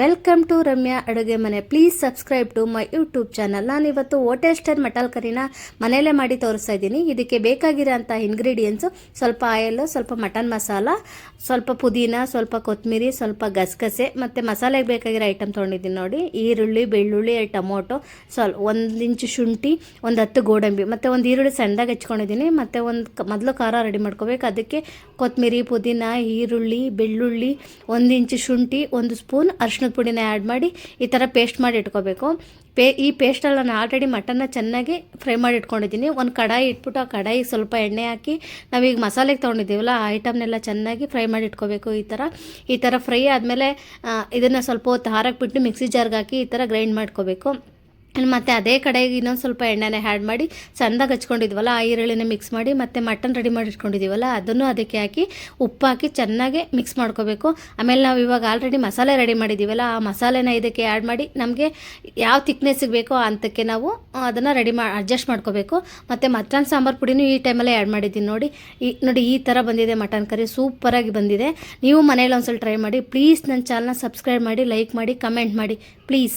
Welcome to Ramya ಅಡುಗೆ ಮನೆ please subscribe to my YouTube channel ನಾನಿವತ್ತು ಹೋಟೆಲ್ ಸ್ಟೈಲ್ ಮಟಲ್ ಕರಿನ ಮನೆಯಲ್ಲೇ ಮಾಡಿ ತೋರಿಸ್ತಾ ಇದ್ದೀನಿ. ಇದಕ್ಕೆ ಬೇಕಾಗಿರೋಂಥ ಇಂಗ್ರೀಡಿಯೆಂಟ್ಸು ಸ್ವಲ್ಪ ಆಯಲ್ಲು ಸ್ವಲ್ಪ ಮಟನ್ ಮಸಾಲ ಸ್ವಲ್ಪ ಪುದೀನ, ಸ್ವಲ್ಪ ಕೊತ್ತಂಬರಿ ಸ್ವಲ್ಪ ಗಸಗಸೆ ಮತ್ತು ಮಸಾಲೆಗೆ ಬೇಕಾಗಿರೋ ಐಟಮ್ ತೊಗೊಂಡಿದ್ದೀನಿ ನೋಡಿ. ಈರುಳ್ಳಿ, ಬೆಳ್ಳುಳ್ಳಿ, ಟೊಮೊಟೊ, ಸ್ವಲ್ಪ ಒಂದು ಇಂಚು ಶುಂಠಿ, ಒಂದು ಹತ್ತು ಗೋಡಂಬಿ ಮತ್ತು ಒಂದು ಈರುಳ್ಳಿ ಸಣ್ಣದಾಗಿ ಹೆಚ್ಕೊಂಡಿದ್ದೀನಿ. ಮತ್ತು ಒಂದು ಮೊದಲು ಖಾರ ರೆಡಿ ಮಾಡ್ಕೋಬೇಕು. ಅದಕ್ಕೆ ಕೊತ್ತಂಬರಿ ಪುದೀನ, ಈರುಳ್ಳಿ, ಬೆಳ್ಳುಳ್ಳಿ, ಒಂದು ಇಂಚು ಶುಂಠಿ, ಒಂದು ಸ್ಪೂನ್ ಅರಿಶಿಣದ ಪುಡಿನ ಆ್ಯಡ್ ಮಾಡಿ ಈ ಥರ ಪೇಸ್ಟ್ ಮಾಡಿ ಇಟ್ಕೋಬೇಕು. ಪೇ, ಈ ಪೇಸ್ಟಲ್ಲಿ ನಾನು ಆಲ್ರೆಡಿ ಮಟನ್ನ ಚೆನ್ನಾಗಿ ಫ್ರೈ ಮಾಡಿ ಇಟ್ಕೊಂಡಿದ್ದೀನಿ. ಒಂದು ಕಡಾಯಿ ಇಟ್ಬಿಟ್ಟು ಆ ಕಡಾಯಿಗೆ ಸ್ವಲ್ಪ ಎಣ್ಣೆ ಹಾಕಿ ನಾವೀಗ ಮಸಾಲೆಗೆ ತೊಗೊಂಡಿದ್ದೀವಲ್ಲ, ಆ ಐಟಮ್ನೆಲ್ಲ ಚೆನ್ನಾಗಿ ಫ್ರೈ ಮಾಡಿ ಇಟ್ಕೋಬೇಕು ಈ ಥರ ಈ ಥರ ಫ್ರೈ ಆದಮೇಲೆ ಇದನ್ನು ಸ್ವಲ್ಪ ಹೊತ್ತು ಹಾರಕ್ಕೆ ಬಿಟ್ಟು ಮಿಕ್ಸಿ ಜಾರ್ಗೆ ಹಾಕಿ ಈ ಥರ ಗ್ರೈಂಡ್ ಮಾಡ್ಕೋಬೇಕು. ಮತ್ತು ಅದೇ ಕಡೆಗೆ ಇನ್ನೊಂದು ಸ್ವಲ್ಪ ಎಣ್ಣೆನ ಆ್ಯಡ್ ಮಾಡಿ ಚೆಂದಾಗಿ ಹಚ್ಕೊಂಡಿದ್ವಲ್ಲ, ಆ ಈರುಳ್ಳಿನ ಮಿಕ್ಸ್ ಮಾಡಿ ಮತ್ತು ಮಟನ್ ರೆಡಿ ಮಾಡಿ ಇಟ್ಕೊಂಡಿದ್ದೀವಲ್ಲ ಅದನ್ನು ಅದಕ್ಕೆ ಹಾಕಿ ಉಪ್ಪು ಹಾಕಿ ಚೆನ್ನಾಗಿ ಮಿಕ್ಸ್ ಮಾಡ್ಕೋಬೇಕು. ಆಮೇಲೆ ನಾವು ಇವಾಗ ಆಲ್ರೆಡಿ ಮಸಾಲೆ ರೆಡಿ ಮಾಡಿದ್ದೀವಲ್ಲ ಆ ಮಸಾಲೆನ ಇದಕ್ಕೆ ಆ್ಯಡ್ ಮಾಡಿ ನಮಗೆ ಯಾವ ತಿಕ್ನೆಸ್ಸಿಗೆ ಬೇಕೋ ಅಂತಕ್ಕೆ ನಾವು ಅದನ್ನು ರೆಡಿ ಮಾಡಿ ಅಡ್ಜಸ್ಟ್ ಮಾಡ್ಕೋಬೇಕು. ಮತ್ತು ಮಟನ್ ಸಾಂಬಾರು ಪುಡಿನೂ ಈ ಟೈಮಲ್ಲೇ ಆ್ಯಡ್ ಮಾಡಿದ್ದೀನಿ ನೋಡಿ. ಈ ನೋಡಿ ಈ ಥರ ಬಂದಿದೆ ಮಟನ್ ಕರಿ ಸೂಪರಾಗಿ ಬಂದಿದೆ. ನೀವು ಮನೇಲಿ ಒಂದ್ಸಲ ಟ್ರೈ ಮಾಡಿ ಪ್ಲೀಸ್ ನನ್ನ ಚಾನಲ್ನ ಸಬ್ಸ್ಕ್ರೈಬ್ ಮಾಡಿ ಲೈಕ್ ಮಾಡಿ ಕಮೆಂಟ್ ಮಾಡಿ ಪ್ಲೀಸ್